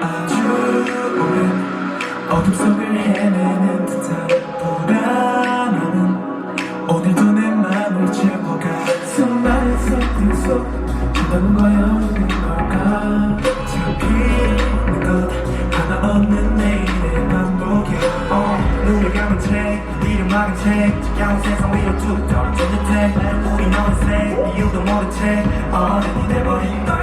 아주 오랜 어둠 속을 헤매는 듯한 불안함은 오늘도 내 맘을 채워가. 수많은 소리 속 너는 과연 어딘 걸까? 잡히는 것 하나 없는 내일의 반복이야. 어, 눈을 감은 채 이름 막은 채 지겨운 세상 위로 뚝 떨어지는 때 우리 너의 이유도 모른 채 어른이 돼버린 걸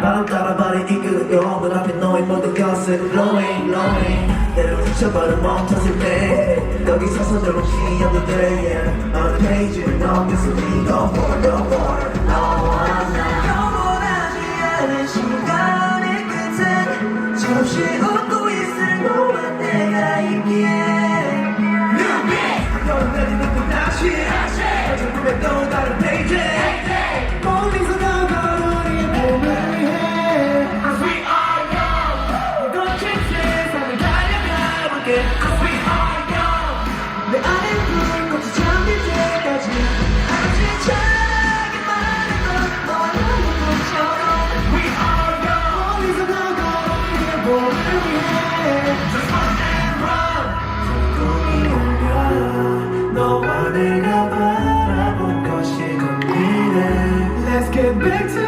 바람 따라 발이 이끄는 영혼 앞에 너의 모든 것을 glowing glowing 때로 지쳐버린 멈췄을 때 여기 서서 조금씩 해도 돼. 어느 페이지를 넘겨서 we go for go for 너와 나 영원하지 않은 시간의 끝에 잠시 웃고 있을 너와 내가 있기에 한 걸음 내디 듣고 다시 어제 보면 또 다른 young 내 안에 불꽃이 잠들 때까지. 한심처럼 많은 것 너와 나의 것처럼. We are young. 멀리서 다가온 우리의 봄을 위해. Just run 꿈이 오면 너와 내가 바라본 것이 곧 미래. Let's get back together